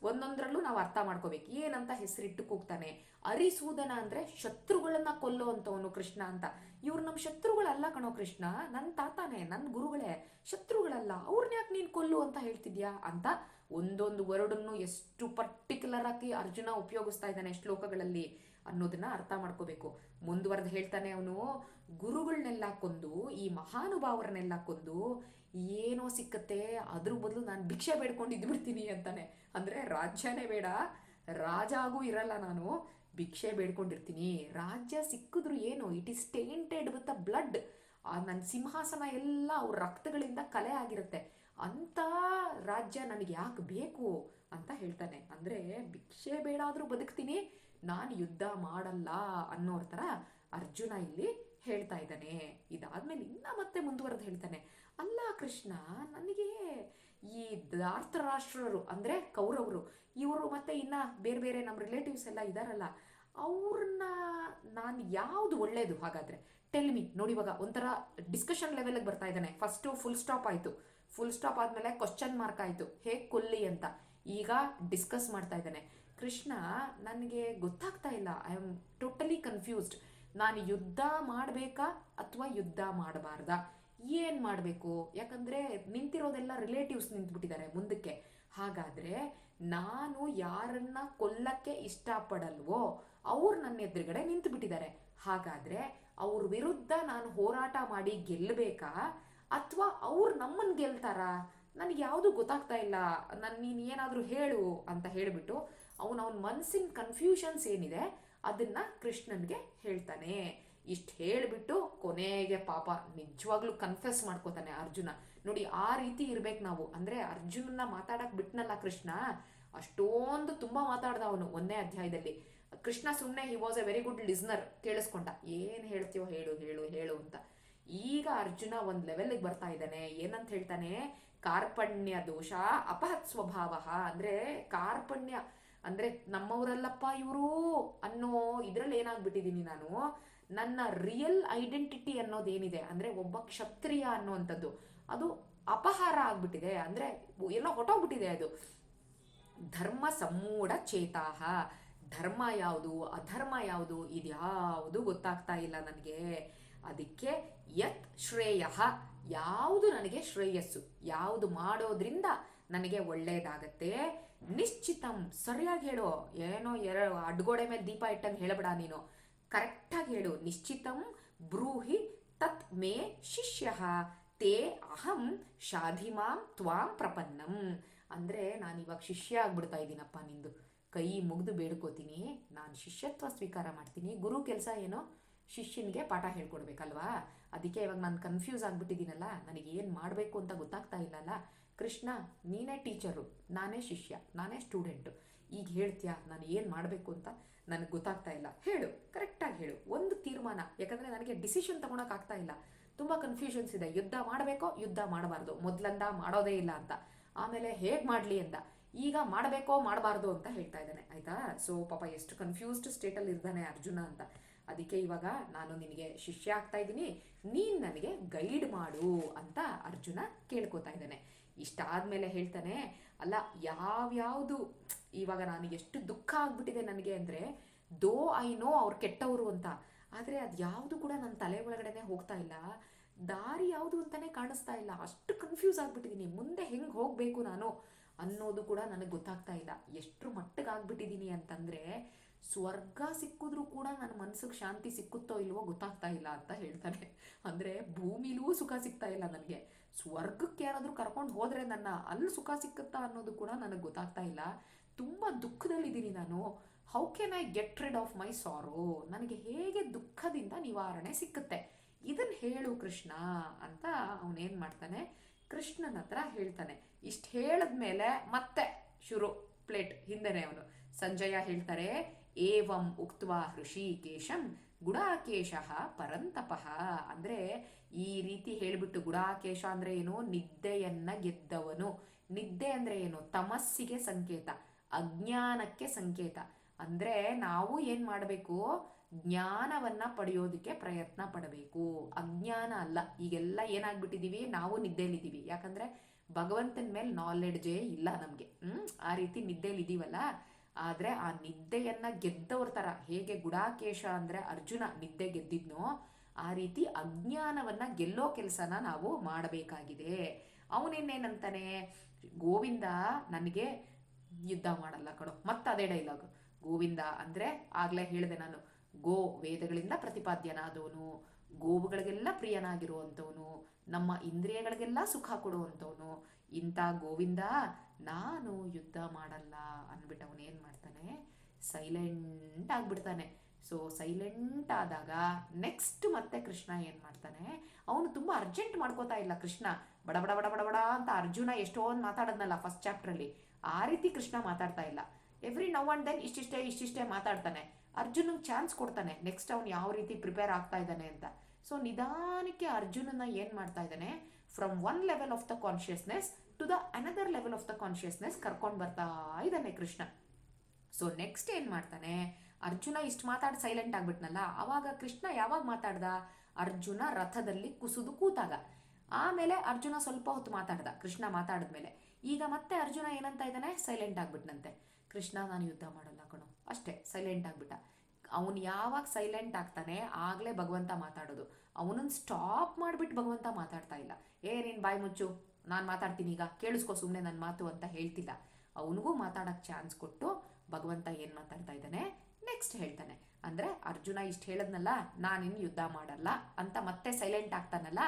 ಒಂದೊಂದ್ರಲ್ಲೂ ನಾವು ಅರ್ಥ ಮಾಡ್ಕೋಬೇಕು. ಏನಂತ ಹೆಸರಿಟ್ಟು ಕೂಗ್ತಾನೆ ಅರಿಸೂದನ ಅಂದ್ರೆ ಶತ್ರುಗಳನ್ನ ಕೊಲ್ಲೋ ಕೃಷ್ಣ ಅಂತ. ಇವ್ರು ನಮ್ಮ ಶತ್ರುಗಳಲ್ಲ ಕಣೋ ಕೃಷ್ಣ ನನ್ನ ತಾತಾನೆ ನನ್ನ ಗುರುಗಳೇ, ಶತ್ರುಗಳಲ್ಲ ಅವ್ರನ್ನ ಯಾಕೆ ನೀನು ಕೊಲ್ಲು ಅಂತ ಹೇಳ್ತಿದ್ಯಾ ಅಂತ ಒಂದೊಂದು ವರ್ಡನ್ನು ಎಷ್ಟು ಪರ್ಟಿಕ್ಯುಲರ್ ಆಗಿ ಅರ್ಜುನ ಉಪಯೋಗಿಸ್ತಾ ಇದ್ದಾನೆ ಶ್ಲೋಕಗಳಲ್ಲಿ. ಅನ್ನೋದನ್ನ ಅರ್ಥ ಮಾಡ್ಕೋಬೇಕು. ಮುಂದುವರೆದು ಹೇಳ್ತಾನೆ ಅವನು ಗುರುಗಳನ್ನೆಲ್ಲ ಕೊಂದು, ಈ ಮಹಾನುಭಾವರನ್ನೆಲ್ಲ ಕೊಂದು, ಏನೋ ಸಿಕ್ಕತ್ತೆ, ಅದ್ರ ಬದಲು ನಾನು ಭಿಕ್ಷೆ ಬೇಡ್ಕೊಂಡಿದ್ದು ಇದ್ಬಿಡ್ತೀನಿ ಅಂತಾನೆ. ಅಂದರೆ ರಾಜ್ಯನೇ ಬೇಡ, ರಾಜ ಆಗೂ ಇರಲ್ಲ ನಾನು, ಭಿಕ್ಷೆ ಬೇಡ್ಕೊಂಡಿರ್ತೀನಿ. ರಾಜ್ಯ ಸಿಕ್ಕಿದ್ರು ಏನು it is tainted with a blood ನನ್ನ ಸಿಂಹಾಸನ ಎಲ್ಲ ಅವ್ರ ರಕ್ತಗಳಿಂದ ಕಲೆ ಆಗಿರುತ್ತೆ. ಅಂಥ ರಾಜ್ಯ ನನಗೆ ಯಾಕೆ ಬೇಕು ಅಂತ ಹೇಳ್ತಾನೆ. ಅಂದರೆ ಭಿಕ್ಷೆ ಬೇಡಾದರೂ ಬದುಕ್ತೀನಿ ನಾನು ಯುದ್ಧ ಮಾಡಲ್ಲ ಅನ್ನೋರ ಥರ ಅರ್ಜುನ ಇಲ್ಲಿ ಹೇಳ್ತಾ ಇದ್ದಾನೆ. ಇದಾದ್ಮೇಲೆ ಇನ್ನ ಮತ್ತೆ ಮುಂದುವರೆದು ಹೇಳ್ತಾನೆ. ಅಲ್ಲ ಕೃಷ್ಣ, ನನಗೆ ಈ ಧಾರ್ತರಾಷ್ಟ್ರರು ಅಂದರೆ ಕೌರವರು, ಇವರು ಮತ್ತೆ ಇನ್ನ ಬೇರೆ ಬೇರೆ ನಮ್ಮ ರಿಲೇಟಿವ್ಸ್ ಎಲ್ಲ ಇದಾರಲ್ಲ, ಅವ್ರನ್ನ ನಾನು ಯಾವುದು ಒಳ್ಳೇದು ಹಾಗಾದ್ರೆ? ಟೆಲ್ಮಿ ನೋಡಿ ಇವಾಗ ಒಂಥರ ಡಿಸ್ಕಷನ್ ಲೆವೆಲ್ಗೆ ಬರ್ತಾ ಇದ್ದಾನೆ. ಫಸ್ಟು ಫುಲ್ ಸ್ಟಾಪ್ ಆಯಿತು. ಫುಲ್ ಸ್ಟಾಪ್ ಆದಮೇಲೆ ಕ್ವಶನ್ ಮಾರ್ಕ್ ಆಯಿತು. ಹೇಗೆ ಕೊಲ್ಲಿ ಅಂತ. ಈಗ ಡಿಸ್ಕಸ್ ಮಾಡ್ತಾ ಇದ್ದಾನೆ. ಕೃಷ್ಣ, ನನಗೆ ಗೊತ್ತಾಗ್ತಾ ಇಲ್ಲ. ಐ ಆಮ್ ಟೋಟಲಿ ಕನ್ಫ್ಯೂಸ್ಡ್ ನಾನು ಯುದ್ಧ ಮಾಡಬೇಕಾ ಅಥವಾ ಯುದ್ಧ ಮಾಡಬಾರ್ದಾ? ಏನು ಮಾಡಬೇಕು? ಯಾಕಂದರೆ ನಿಂತಿರೋದೆಲ್ಲ ರಿಲೇಟಿವ್ಸ್ ನಿಂತ್ಬಿಟ್ಟಿದ್ದಾರೆ ಮುಂದಕ್ಕೆ. ಹಾಗಾದರೆ ನಾನು ಯಾರನ್ನ ಕೊಲ್ಲಕ್ಕೆ ಇಷ್ಟಪಡಲ್ವೋ ಅವ್ರು ನನ್ನ ಎದುರುಗಡೆ ನಿಂತುಬಿಟ್ಟಿದ್ದಾರೆ. ಹಾಗಾದರೆ ಅವ್ರ ವಿರುದ್ಧ ನಾನು ಹೋರಾಟ ಮಾಡಿ ಗೆಲ್ಲಬೇಕಾ ಅಥವಾ ಅವ್ರು ನಮ್ಮನ್ನು ಗೆಲ್ತಾರಾ? ನನಗೆ ಯಾವುದು ಗೊತ್ತಾಗ್ತಾ ಇಲ್ಲ. ನಾನು ನೀನು ಏನಾದರೂ ಹೇಳು ಅಂತ ಹೇಳಿಬಿಟ್ಟು ಅವನ ಅವನ ಮನಸ್ಸಿನ ಕನ್ಫ್ಯೂಷನ್ಸ್ ಏನಿದೆ, ಅದನ್ನ ಕೃಷ್ಣನ್ಗೆ ಹೇಳ್ತಾನೆ. ಇಷ್ಟು ಹೇಳಿಬಿಟ್ಟು ಕೊನೆಗೆ ಪಾಪ ನಿಜವಾಗ್ಲೂ ಕನ್ಫೆಸ್ ಮಾಡ್ಕೋತಾನೆ ಅರ್ಜುನ. ನೋಡಿ, ಆ ರೀತಿ ಇರ್ಬೇಕು ನಾವು. ಅಂದ್ರೆ ಅರ್ಜುನನ್ನ ಮಾತಾಡಕ್ ಬಿಟ್ನಲ್ಲ ಕೃಷ್ಣ. ಅಷ್ಟೊಂದು ತುಂಬಾ ಮಾತಾಡ್ದ ಅವನು ಒಂದೇ ಅಧ್ಯಾಯದಲ್ಲಿ. ಕೃಷ್ಣ ಸುಮ್ಮನೆ he was a very good listener ಕೇಳಿಸ್ಕೊಂಡ. ಏನ್ ಹೇಳ್ತೀಯೋ ಹೇಳು ಹೇಳು ಹೇಳು ಅಂತ. ಈಗ ಅರ್ಜುನ ಒಂದ್ ಲೆವೆಲ್ಗೆ ಬರ್ತಾ ಇದ್ದಾನೆ. ಏನಂತ ಹೇಳ್ತಾನೆ? ಕಾರ್ಪಣ್ಯ ದೋಷ ಅಪಹತ್ ಸ್ವಭಾವ ಅಂದ್ರೆ ಕಾರ್ಪಣ್ಯ ಅಂದ್ರೆ ನಮ್ಮವರಲ್ಲಪ್ಪ ಇವರು ಅನ್ನೋ ಇದ್ರಲ್ಲಿ ಏನಾಗ್ಬಿಟ್ಟಿದೀನಿ ನಾನು, ನನ್ನ ರಿಯಲ್ ಐಡೆಂಟಿಟಿ ಅನ್ನೋದೇನಿದೆ ಅಂದ್ರೆ ಒಬ್ಬ ಕ್ಷತ್ರಿಯ ಅನ್ನುವಂಥದ್ದು, ಅದು ಅಪಹಾರ ಆಗ್ಬಿಟ್ಟಿದೆ, ಅಂದ್ರೆ ಎಲ್ಲ ಹೊಟ್ಟೋಗ್ಬಿಟ್ಟಿದೆ ಅದು. ಧರ್ಮ ಸಮೂಢ ಚೇತಾಹ. ಧರ್ಮ ಯಾವುದು, ಅಧರ್ಮ ಯಾವುದು, ಇದ್ಯಾವುದು ಗೊತ್ತಾಗ್ತಾ ಇಲ್ಲ ನನಗೆ. ಅದಕ್ಕೆ ಯತ್ ಶ್ರೇಯ ಯಾವುದು ನನಗೆ ಶ್ರೇಯಸ್ಸು. ಯಾವುದು ಮಾಡೋದ್ರಿಂದ ನನಗೆ ಒಳ್ಳೇದಾಗತ್ತೆ. ನಿಶ್ಚಿತಂ. ಸರಿಯಾಗಿ ಹೇಳು. ಏನೋ ಎರ ಅಡ್ಗೋಡೆ ಮೇಲೆ ದೀಪ ಇಟ್ಟಂಗೆ ಹೇಳಬೇಡ ನೀನು. ಕರೆಕ್ಟಾಗಿ ಹೇಳು. ನಿಶ್ಚಿತಂ. ಬ್ರೂಹಿ ತತ್ ಮೇ ಶಿಷ್ಯ. ತೇ ಅಹಂ ಶಾಧಿಮಾಂ ತ್ವಾಂ ಪ್ರಪನ್ನಂ. ಅಂದ್ರೆ ನಾನು ಇವಾಗ ಶಿಷ್ಯ ಆಗ್ಬಿಡ್ತಾ ಇದ್ದೀನಪ್ಪ ನಿಂದು. ಕೈ ಮುಗಿದು ಬೇಡ್ಕೋತೀನಿ. ನಾನು ಶಿಷ್ಯತ್ವ ಸ್ವೀಕಾರ ಮಾಡ್ತೀನಿ. ಗುರು ಕೆಲಸ ಏನೋ ಶಿಷ್ಯನಿಗೆ ಪಾಠ ಹೇಳ್ಕೊಡ್ಬೇಕಲ್ವಾ? ಅದಕ್ಕೆ ಇವಾಗ ನಾನು ಕನ್ಫ್ಯೂಸ್ ಆಗ್ಬಿಟ್ಟಿದ್ದೀನಲ್ಲ ನನಗೆ ಏನು ಮಾಡಬೇಕು ಅಂತ ಗೊತ್ತಾಗ್ತಾ ಇಲ್ಲಲ್ಲ. ಕೃಷ್ಣ, ನೀನೇ ಟೀಚರು, ನಾನೇ ಶಿಷ್ಯ, ನಾನೇ ಸ್ಟೂಡೆಂಟು. ಈಗ ಹೇಳ್ತೀಯಾ, ನಾನು ಏನು ಮಾಡಬೇಕು ಅಂತ ನನಗೆ ಗೊತ್ತಾಗ್ತಾ ಇಲ್ಲ. ಹೇಳು ಕರೆಕ್ಟಾಗಿ ಹೇಳು. ಒಂದು ತೀರ್ಮಾನ. ಯಾಕಂದರೆ ನನಗೆ ಡಿಸಿಷನ್ ಆಗ್ತಾ ಇಲ್ಲ. ತುಂಬ ಕನ್ಫ್ಯೂಷನ್ಸ್ ಇದೆ. ಯುದ್ಧ ಮಾಡಬೇಕೋ, ಯುದ್ಧ ಮಾಡಬಾರ್ದು. ಮೊದಲಂದ ಮಾಡೋದೇ ಇಲ್ಲ ಅಂತ. ಆಮೇಲೆ ಹೇಗೆ ಮಾಡಲಿ ಅಂತ. ಈಗ ಮಾಡಬೇಕೋ, ಮಾಡಬಾರ್ದು ಅಂತ ಹೇಳ್ತಾ ಇದ್ದಾನೆ. ಆಯಿತಾ? ಸೊ ಪಾಪ ಎಷ್ಟು ಕನ್ಫ್ಯೂಸ್ಡ್ ಸ್ಟೇಟಲ್ಲಿ ಇರ್ತಾನೆ ಅರ್ಜುನ ಅಂತ. ಅದಕ್ಕೆ ಇವಾಗ ನಾನು ನಿನಗೆ ಶಿಷ್ಯ ಆಗ್ತಾ ಇದ್ದೀನಿ. ನೀನು ನನಗೆ ಗೈಡ್ ಮಾಡು ಅಂತ ಅರ್ಜುನ ಕೇಳ್ಕೊತಾ ಇದ್ದಾನೆ. ಇಷ್ಟಾದ್ಮೇಲೆ ಹೇಳ್ತಾನೆ, ಅಲ್ಲ, ಯಾವ್ಯಾವುದು ಇವಾಗ ನಾನು ಎಷ್ಟು ದುಃಖ ಆಗ್ಬಿಟ್ಟಿದೆ ನನಗೆ ಅಂದರೆ, ದೋ, ಐ ನೋ ಅವ್ರು ಕೆಟ್ಟವರು ಅಂತ. ಆದರೆ ಅದು ಯಾವುದು ಕೂಡ ನನ್ನ ತಲೆ ಒಳಗಡೆನೆ ಹೋಗ್ತಾ ಇಲ್ಲ. ದಾರಿ ಯಾವುದು ಅಂತಾನೆ ಕಾಣಿಸ್ತಾ ಇಲ್ಲ. ಅಷ್ಟು ಕನ್ಫ್ಯೂಸ್ ಆಗಿಬಿಟ್ಟಿದ್ದೀನಿ ಮುಂದೆ ಹೆಂಗೆ ಹೋಗಬೇಕು ನಾನು? ಅನ್ನೋದು ಕೂಡ ನನಗೆ ಗೊತ್ತಾಗ್ತಾ ಇಲ್ಲ. ಎಷ್ಟು ಮಟ್ಟಿಗೆ ಆಗಿಬಿಟ್ಟಿದ್ದೀನಿ ಅಂತಂದರೆ, ಸ್ವರ್ಗ ಸಿಕ್ಕಿದ್ರೂ ಕೂಡ ನನ್ನ ಮನಸ್ಸಿಗೆ ಶಾಂತಿ ಸಿಕ್ಕುತ್ತೋ ಇಲ್ವೋ ಗೊತ್ತಾಗ್ತಾ ಇಲ್ಲ, ಅಂತ ಹೇಳ್ತಾನೆ. ಅಂದರೆ ಭೂಮಿಲೂ ಸುಖ ಸಿಗ್ತಾ ಇಲ್ಲ ನನಗೆ. ಸ್ವರ್ಗಕ್ಕೆ ಯಾರಾದರೂ ಕರ್ಕೊಂಡು ಹೋದರೆ ನನ್ನ ಅಲ್ಲಿ ಸುಖ ಸಿಕ್ಕುತ್ತಾ ಅನ್ನೋದು ಕೂಡ ನನಗೆ ಗೊತ್ತಾಗ್ತಾ ಇಲ್ಲ. ತುಂಬ ದುಃಖದಲ್ಲಿದ್ದೀನಿ ನಾನು. How can I get rid of my sorrow ನನಗೆ ಹೇಗೆ ದುಃಖದಿಂದ ನಿವಾರಣೆ ಸಿಕ್ಕುತ್ತೆ? ಇದನ್ನು ಹೇಳು ಕೃಷ್ಣ ಅಂತ ಅವನೇನು ಮಾಡ್ತಾನೆ? ಕೃಷ್ಣನ ಹತ್ರ ಹೇಳ್ತಾನೆ. ಇಷ್ಟು ಹೇಳಿದ್ಮೇಲೆ ಮತ್ತೆ ಶುರು, ಪ್ಲೇಟ್, ಹಿಂದೆನೆ ಅವನು. ಸಂಜಯ ಹೇಳ್ತಾರೆ ಏವಂ ಉಕ್ತ್ವಾ ಹೃಷಿಕೇಶಂ ಗುಡಾಕೇಶ ಪರಂತಪಃ ಅಂದ್ರೆ ಈ ರೀತಿ ಹೇಳಿಬಿಟ್ಟು ಗುಡಾಕೇಶ ಅಂದ್ರೆ ಏನು? ನಿದ್ದೆಯನ್ನ ಗೆದ್ದವನು. ನಿದ್ದೆ ಅಂದ್ರೆ ಏನು? ತಮಸ್ಸಿಗೆ ಸಂಕೇತ, ಅಜ್ಞಾನಕ್ಕೆ ಸಂಕೇತ. ಅಂದ್ರೆ ನಾವು ಏನ್ ಮಾಡಬೇಕು? ಜ್ಞಾನವನ್ನ ಪಡೆಯೋದಕ್ಕೆ ಪ್ರಯತ್ನ ಪಡಬೇಕು. ಅಜ್ಞಾನ ಅಲ್ಲ, ಈಗೆಲ್ಲ ಏನಾಗ್ಬಿಟ್ಟಿದೀವಿ? ನಾವು ನಿದ್ದೆಲಿದ್ದೀವಿ ಯಾಕಂದ್ರೆ ಭಗವಂತನ ಮೇಲೆ ನಾಲೆಡ್ಜೇ ಇಲ್ಲ ನಮಗೆ. ಹ್ಮ್? ಆ ರೀತಿ ನಿದ್ದೆಲಿದ್ದೀವಲ್ಲ ಆದ್ರೆ ಆ ನಿದ್ದೆಯನ್ನು ಗೆದ್ದವ್ರ ಥರ ಹೇಗೆ ಗುಡಾಕೇಶ ಅಂದರೆ ಅರ್ಜುನ ನಿದ್ದೆ ಗೆದ್ದಿದ್ನೋ, ಆ ರೀತಿ ಅಜ್ಞಾನವನ್ನು ಗೆಲ್ಲೋ ಕೆಲಸನ ನಾವು ಮಾಡಬೇಕಾಗಿದೆ. ಅವನೇನೇನಂತಾನೆ? ಗೋವಿಂದ ನನಗೆ ಯುದ್ಧ ಮಾಡಲ್ಲ ಕಣೋ, ಮತ್ತೆ ಅದೇ ಡೈಲಾಗ್ ಗೋವಿಂದ ಅಂದರೆ ಆಗಲೇ ಹೇಳಿದೆ ನಾನು, ಗೋ ವೇದಗಳಿಂದ ಪ್ರತಿಪಾದ್ಯನಾದವನು, ಗೋವುಗಳಿಗೆಲ್ಲ ಪ್ರಿಯನಾಗಿರುವಂಥವನು ನಮ್ಮ ಇಂದ್ರಿಯಗಳಿಗೆಲ್ಲ ಸುಖ ಕೊಡುವಂಥವನು ಇಂಥ ಗೋವಿಂದ ನಾನು ಯುದ್ಧ ಮಾಡಲ್ಲ ಅಂದ್ಬಿಟ್ಟು ಅವನೇನು ಮಾಡ್ತಾನೆ? ಸೈಲೆಂಟ್ ಆಗಿಬಿಡ್ತಾನೆ. ಸೊ ಸೈಲೆಂಟ್ ಆದಾಗ ನೆಕ್ಸ್ಟ್ ಮತ್ತೆ ಕೃಷ್ಣ ಏನು ಮಾಡ್ತಾನೆ? ಅವನು ತುಂಬ ಅರ್ಜೆಂಟ್ ಮಾಡ್ಕೋತಾ ಇಲ್ಲ ಕೃಷ್ಣ. ಬಡ ಬಡ ಬಡ ಬಡ ಬಡ ಅಂತ ಅರ್ಜುನ ಎಷ್ಟೊಂದು ಮಾತಾಡದ್ನಲ್ಲ ಫಸ್ಟ್ ಚಾಪ್ಟ್ರಲ್ಲಿ ಆ ರೀತಿ ಕೃಷ್ಣ ಮಾತಾಡ್ತಾ ಇಲ್ಲ. ಎವ್ರಿ ನೌ ಅಂಡ್ ದೆನ್ ಇಷ್ಟಿಷ್ಟೇ ಇಷ್ಟಿಷ್ಟೇ ಮಾತಾಡ್ತಾನೆ. ಅರ್ಜುನಂಗೆ ಚಾನ್ಸ್ ಕೊಡ್ತಾನೆ. ನೆಕ್ಸ್ಟ್ ಅವ್ನು ಯಾವ ರೀತಿ ಪ್ರಿಪೇರ್ ಆಗ್ತಾ ಇದ್ದಾನೆ ಅಂತ. ಸೊ ನಿಧಾನಕ್ಕೆ ಅರ್ಜುನನ ಏನು ಮಾಡ್ತಾ ಇದ್ದಾನೆ? From one level of the consciousness to the another level of the consciousness ಕರ್ಕೊಂಡು ಬರ್ತಾ ಇದ್ದಾನೆ ಕೃಷ್ಣ. ಸೊ ನೆಕ್ಸ್ಟ್ ಏನು ಮಾಡ್ತಾನೆ? ಅರ್ಜುನ ಇಷ್ಟು ಮಾತಾಡಿ ಸೈಲೆಂಟ್ ಆಗ್ಬಿಟ್ನಲ್ಲ, ಅವಾಗ ಕೃಷ್ಣ ಯಾವಾಗ ಮಾತಾಡ್ದ? ಅರ್ಜುನ ರಥದಲ್ಲಿ ಕುಸಿದು ಕೂತಾಗ. ಆಮೇಲೆ ಅರ್ಜುನ ಸ್ವಲ್ಪ ಹೊತ್ತು ಮಾತಾಡ್ದ, ಕೃಷ್ಣ ಮಾತಾಡಿದ್ಮೇಲೆ. ಈಗ ಮತ್ತೆ ಅರ್ಜುನ ಏನಂತ ಇದ್ದಾನೆ? ಸೈಲೆಂಟ್ ಆಗ್ಬಿಟ್ನಂತೆ. ಕೃಷ್ಣ, ನಾನು ಯುದ್ಧ ಮಾಡಲ್ಲ ಕಣೋ. ಅಷ್ಟೇ ಸೈಲೆಂಟ್ ಆಗ್ಬಿಟ್ಟ. ಅವನು ಯಾವಾಗ ಸೈಲೆಂಟ್ ಆಗ್ತಾನೆ? ಆಗಲೇ ಭಗವಂತ ಮಾತಾಡೋದು. ಅವನನ್ನು ಸ್ಟಾಪ್ ಮಾಡಿಬಿಟ್ಟು ಭಗವಂತ ಮಾತಾಡ್ತಾ ಇಲ್ಲ. ಏನೇನು ನೀನು ಬಾಯಿ ಮುಚ್ಚು. ನಾನು ಮಾತಾಡ್ತೀನಿ ಈಗ. ಕೇಳಿಸ್ಕೊ ಸುಮ್ಮನೆ ನನ್ನ ಮಾತು ಅಂತ ಹೇಳ್ತಿಲ್ಲ. ಅವನಿಗೂ ಮಾತಾಡೋಕ್ಕೆ ಚಾನ್ಸ್ ಕೊಟ್ಟು ಭಗವಂತ ಏನು ಮಾತಾಡ್ತಾ ಇದ್ದಾನೆ? ನೆಕ್ಸ್ಟ್ ಹೇಳ್ತಾನೆ. ಅಂದ್ರೆ, ಅರ್ಜುನ ಇಷ್ಟು ಹೇಳದ್ನಲ್ಲ ನಾನಿನ್ನು ಯುದ್ಧ ಮಾಡಲ್ಲ ಅಂತ ಮತ್ತೆ ಸೈಲೆಂಟ್ ಆಗ್ತಾನಲ್ಲ,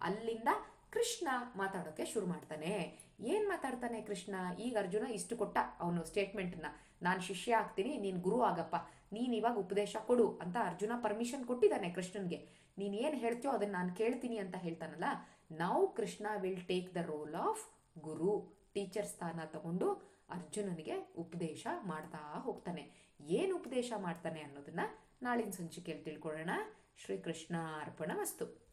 ಅಲ್ಲಿಂದ ಕೃಷ್ಣ ಮಾತಾಡೋಕೆ ಶುರು ಮಾಡ್ತಾನೆ. ಏನು ಮಾತಾಡ್ತಾನೆ ಕೃಷ್ಣ? ಈಗ ಅರ್ಜುನ ಇಷ್ಟು ಕೊಟ್ಟ ಅವನು ಸ್ಟೇಟ್ಮೆಂಟ್ನ ನಾನು ಶಿಷ್ಯ ಆಗ್ತೀನಿ, ನೀನು ಗುರು ಆಗಪ್ಪ. ನೀನು ಇವಾಗ ಉಪದೇಶ ಕೊಡು ಅಂತ ಅರ್ಜುನ ಪರ್ಮಿಷನ್ ಕೊಟ್ಟಿದ್ದಾನೆ ಕೃಷ್ಣನ್ಗೆ. ನೀನು ಏನು ಹೇಳ್ತೀಯೋ ಅದನ್ನ ನಾನು ಕೇಳ್ತೀನಿ ಅಂತ ಹೇಳ್ತಾನಲ್ಲ ನಾವು Krishna will take the role of guru teacher ಸ್ಥಾನ ತಗೊಂಡು ಅರ್ಜುನನಿಗೆ ಉಪದೇಶ ಮಾಡ್ತಾ ಹೋಗ್ತಾನೆ. ಏನು ಉಪದೇಶ ಮಾಡ್ತಾನೆ ಅನ್ನೋದನ್ನ ನಾಳಿನ ಸಂಚಿಕೆಯಲ್ಲಿ ತಿಳ್ಕೊಳ್ಳೋಣ. ಶ್ರೀಕೃಷ್ಣ ಅರ್ಪಣ ವಸ್ತು.